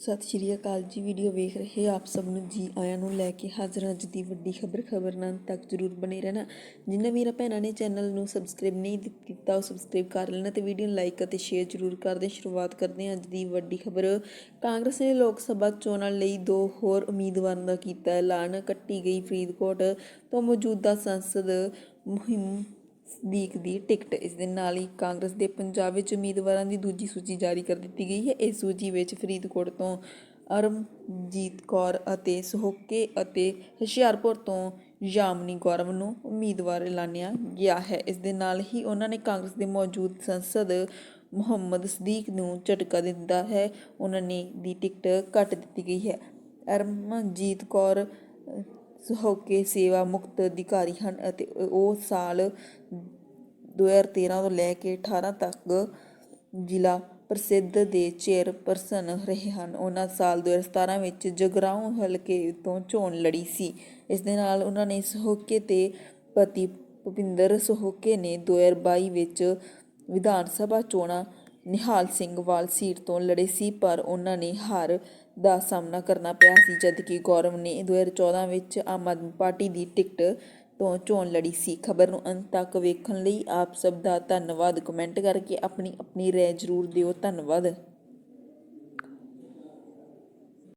ਸਤਿ ਸ਼੍ਰੀ ਅਕਾਲ ਜੀ, ਵੀਡੀਓ ਵੇਖ ਰਹੇ ਆਪ ਸਭ ਨੂੰ ਜੀ ਆਇਆਂ ਨੂੰ ਲੈ ਕੇ ਹਾਜ਼ਰ ਅੱਜ ਦੀ ਵੱਡੀ ਖਬਰ ਖਬਰ ਨਾਲ ਤੱਕ ਜਰੂਰ ਬਣੇ ਰਹਿਣਾ। ਜਿਨ੍ਹਾਂ ਮੇਰਾ ਭੈਣਾਂ ਨੇ ਚੈਨਲ ਨੂੰ ਸਬਸਕ੍ਰਾਈਬ ਨਹੀਂ ਕੀਤਾ ਉਹ ਸਬਸਕ੍ਰਾਈਬ ਕਰ ਲੈਣਾ ਤੇ ਵੀਡੀਓ ਨੂੰ ਲਾਈਕ ਅਤੇ ਸ਼ੇਅਰ ਜਰੂਰ ਕਰ ਦੇਣ। ਸ਼ੁਰੂਆਤ ਕਰਦੇ ਹਾਂ ਅੱਜ ਦੀ ਵੱਡੀ ਖਬਰ। ਕਾਂਗਰਸ ਨੇ ਲੋਕ ਸਭਾ ਚੋਣਾਂ ਲਈ ਦੋ ਹੋਰ ਉਮੀਦਵਾਰਾਂ ਦਾ ਕੀਤਾ ਐਲਾਨ। ਕੱਟੀ ਗਈ ਫਰੀਦਕੋਟ ਤੋਂ ਮੌਜੂਦਾ ਸੰਸਦ ਮੁਹਿੰਮ ਸਦੀਕ ਦੀ ਟਿਕਟ। ਇਸ ਦੇ ਨਾਲ ਹੀ ਕਾਂਗਰਸ ਦੇ ਪੰਜਾਬ ਵਿੱਚ ਉਮੀਦਵਾਰਾਂ ਦੀ ਦੂਜੀ ਸੂਚੀ ਜਾਰੀ ਕਰ ਦਿੱਤੀ ਗਈ ਹੈ। ਇਸ ਸੂਚੀ ਵਿੱਚ ਫਰੀਦਕੋਟ ਤੋਂ ਅਰਮਜੀਤ ਕੌਰ ਅਤੇ ਸਹੋਕੇ ਅਤੇ ਹੁਸ਼ਿਆਰਪੁਰ ਤੋਂ ਯਾਮਨੀ ਗੌਰਵ ਨੂੰ ਉਮੀਦਵਾਰ ਐਲਾਨਿਆ ਗਿਆ ਹੈ। ਇਸ ਦੇ ਨਾਲ ਹੀ ਉਹਨਾਂ ਨੇ ਕਾਂਗਰਸ ਦੇ ਮੌਜੂਦ ਸੰਸਦ ਮੁਹੰਮਦ ਸਦੀਕ ਨੂੰ ਝਟਕਾ ਦਿੱਤਾ ਹੈ। ਉਹਨਾਂ ਨੇ ਦੀ ਟਿਕਟ ਕੱਟ ਦਿੱਤੀ ਗਈ ਹੈ। ਅਰਮਜੀਤ ਕੌਰ ਅ, ਸਹੋਕੇ ਸੇਵਾ ਮੁਕਤ ਅਧਿਕਾਰੀ ਹਨ ਅਤੇ ਉਹ ਸਾਲ 2013 ਤੋਂ ਲੈ ਕੇ 18 ਤੱਕ ਜ਼ਿਲ੍ਹਾ ਪ੍ਰਸਿੱਧ ਦੇ ਚੇਅਰਪਰਸਨ ਰਹੇ ਹਨ। ਉਹਨਾਂ ਸਾਲ 2017 ਵਿੱਚ ਜਗਰਾਉਂ ਹਲਕੇ ਤੋਂ ਚੋਣ ਲੜੀ ਸੀ। ਇਸ ਦੇ ਨਾਲ ਉਹਨਾਂ ਨੇ ਸਹੋਕੇ ਤੇ ਪਤੀ ਭੁਪਿੰਦਰ ਸਹੋਕੇ ਨੇ 2022 ਵਿੱਚ ਵਿਧਾਨ ਸਭਾ ਚੋਣਾਂ ਨਿਹਾਲ ਸਿੰਘ ਵਾਲ ਸੀਟ ਤੋਂ ਲੜੇ ਸੀ, ਪਰ ਉਹਨਾਂ ਨੇ ਹਾਰ ਦਾ ਸਾਹਮਣਾ ਕਰਨਾ ਪਿਆ ਸੀ, ਜਦਕਿ ਗੌਰਵ ਨੇ 2014 ਵਿੱਚ ਆਮ ਆਦਮੀ ਪਾਰਟੀ ਦੀ ਟਿਕਟ ਤੋਂ ਚੋਣ ਲੜੀ ਸੀ। ਖਬਰ ਨੂੰ ਅੰਤ ਤੱਕ ਵੇਖਣ ਲਈ ਆਪ ਸਭ ਦਾ ਧੰਨਵਾਦ। ਕਮੈਂਟ ਕਰਕੇ ਆਪਣੀ ਆਪਣੀ ਰਾਏ ਜ਼ਰੂਰ ਦਿਓ। ਧੰਨਵਾਦ।